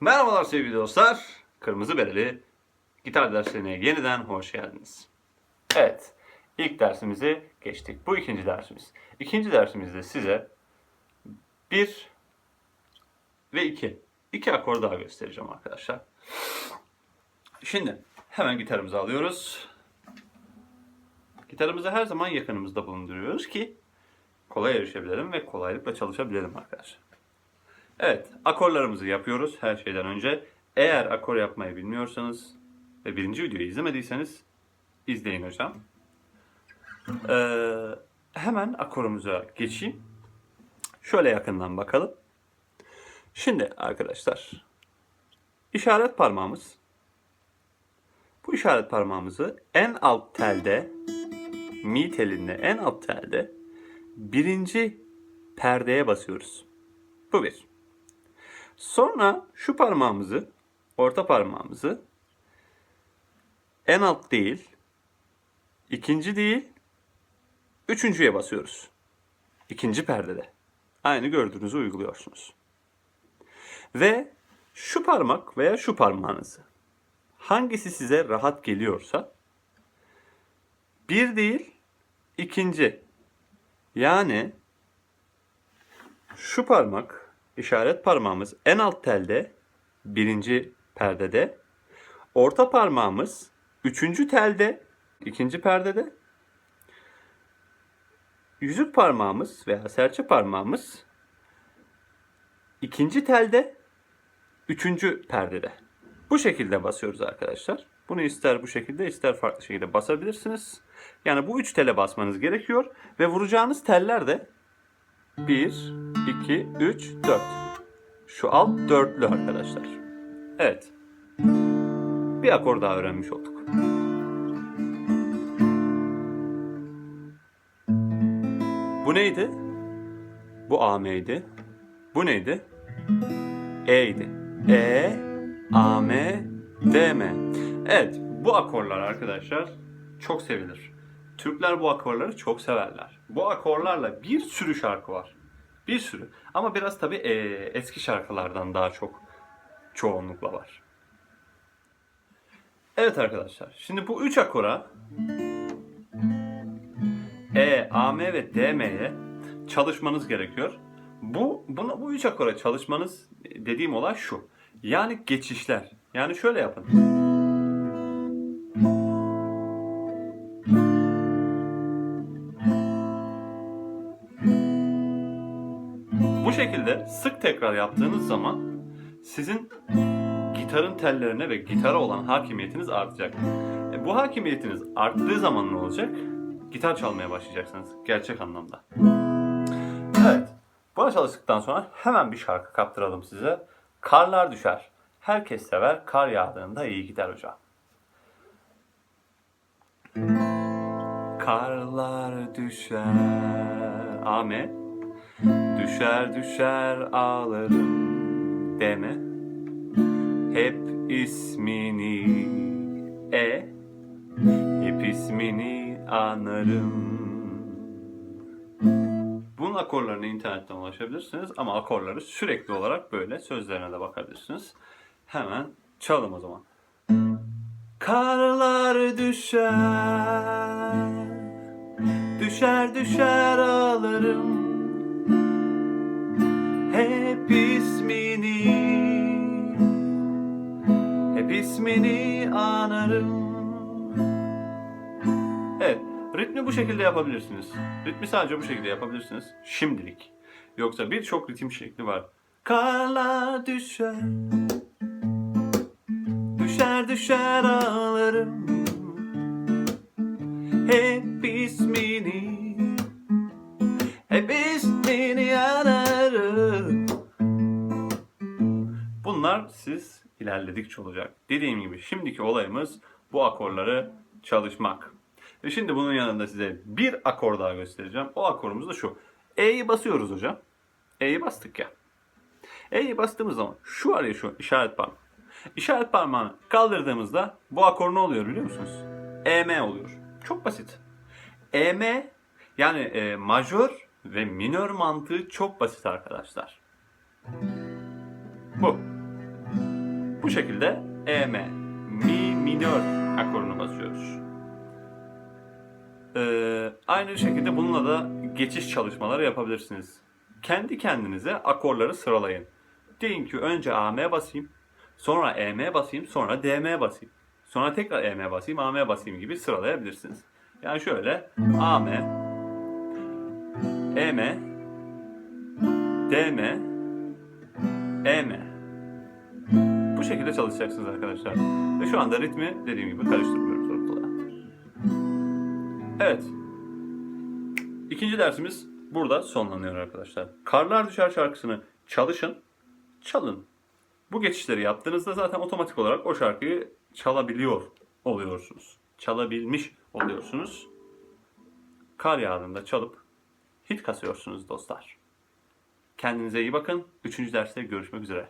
Merhabalar sevgili dostlar. Kırmızı Bereli gitar derslerine yeniden hoş geldiniz. Evet, ilk dersimizi geçtik. Bu ikinci dersimiz. İkinci dersimizde size bir ve iki. iki akor daha göstereceğim arkadaşlar. Şimdi hemen gitarımızı alıyoruz. Gitarımızı her zaman yakınımızda bulunduruyoruz ki kolay erişebilelim ve kolaylıkla çalışabilelim arkadaşlar. Evet, akorlarımızı yapıyoruz her şeyden önce. Eğer akor yapmayı bilmiyorsanız ve birinci videoyu izlemediyseniz izleyin hocam. Ee, hemen akorumuza geçeyim. Şöyle yakından bakalım. Şimdi arkadaşlar, işaret parmağımız. Bu işaret parmağımızı en alt telde, mi telinde en alt telde birinci perdeye basıyoruz. Bu bir. Sonra şu parmağımızı, orta parmağımızı en alt değil, ikinci değil, üçüncüye basıyoruz. İkinci perdede. Aynı gördüğünüzü uyguluyorsunuz. Ve şu parmak veya şu parmağınızı hangisi size rahat geliyorsa bir değil, ikinci. Yani şu parmak, işaret parmağımız en alt telde, birinci perdede. Orta parmağımız üçüncü telde, ikinci perdede. Yüzük parmağımız veya serçe parmağımız ikinci telde, üçüncü perdede. Bu şekilde basıyoruz arkadaşlar. Bunu ister bu şekilde ister farklı şekilde basabilirsiniz. Yani bu üç tele basmanız gerekiyor ve vuracağınız teller de 1, 2, 3, 4. Şu alt dörtlü arkadaşlar. Evet. Bir akor daha öğrenmiş olduk. Bu neydi? Bu AM'ydi. Bu neydi? E'ydi. E, A, M, D, M. Evet, bu akorlar arkadaşlar çok sevilir. Türkler bu akorları çok severler. Bu akorlarla bir sürü şarkı var. Bir sürü. Ama biraz tabii eee, eski şarkılardan daha çok çoğunlukla var. Evet arkadaşlar. Şimdi bu üç akora E, A, M ve D, M'ye çalışmanız gerekiyor. Bu buna bu üç akora çalışmanız dediğim olay şu. Yani geçişler. Yani şöyle yapın. Şekilde sık tekrar yaptığınız zaman sizin gitarın tellerine ve gitara olan hakimiyetiniz artacak. E, bu hakimiyetiniz arttığı zaman ne olacak? Gitar çalmaya başlayacaksınız gerçek anlamda. Evet. Buna çalıştıktan sonra hemen bir şarkı kaptıralım size. Karlar düşer. Herkes sever. Kar yağdığında iyi gider hocam. Karlar düşer. Ame. Düşer düşer ağlarım deme. Hep ismini e. Hep ismini anarım. Bunun akorlarına internetten ulaşabilirsiniz ama akorları sürekli olarak böyle sözlerine de bakabilirsiniz. Hemen çalalım o zaman. Karlar düşer, düşer düşer ağlarım. Hep ismini, hep ismini anarım. Evet, ritmi bu şekilde yapabilirsiniz. Ritmi sadece bu şekilde yapabilirsiniz. Şimdilik. Yoksa birçok ritim şekli var. Karlar düşer, düşer düşer ağlarım. Hep ilerledikçe olacak. Dediğim gibi şimdiki olayımız bu akorları çalışmak. Ve şimdi bunun yanında size bir akor daha göstereceğim. O akorumuz da şu. E'yi basıyoruz hocam. E'yi bastık ya. E'yi bastığımız zaman şu var ya şu işaret parmağı. İşaret parmağını kaldırdığımızda bu akor ne oluyor biliyor musunuz? EM oluyor. Çok basit. EM yani e, majör ve minör mantığı çok basit arkadaşlar. Bu. Bu şekilde E, M, Mi minör akorunu basıyoruz. Ee, aynı şekilde bununla da geçiş çalışmaları yapabilirsiniz. Kendi kendinize akorları sıralayın. Deyin ki önce AM basayım, sonra EM basayım, sonra DM basayım. Sonra tekrar EM basayım, AM basayım gibi sıralayabilirsiniz. Yani şöyle AM, EM, DM, EM. Bu şekilde çalışacaksınız arkadaşlar. Ve şu anda ritmi dediğim gibi karıştırmıyoruz ortalığa. Evet. İkinci dersimiz burada sonlanıyor arkadaşlar. Karlar Düşer şarkısını çalışın, çalın. Bu geçişleri yaptığınızda zaten otomatik olarak o şarkıyı çalabiliyor oluyorsunuz. Çalabilmiş oluyorsunuz. Kar yağdığında çalıp hit kasıyorsunuz dostlar. Kendinize iyi bakın. Üçüncü derste görüşmek üzere.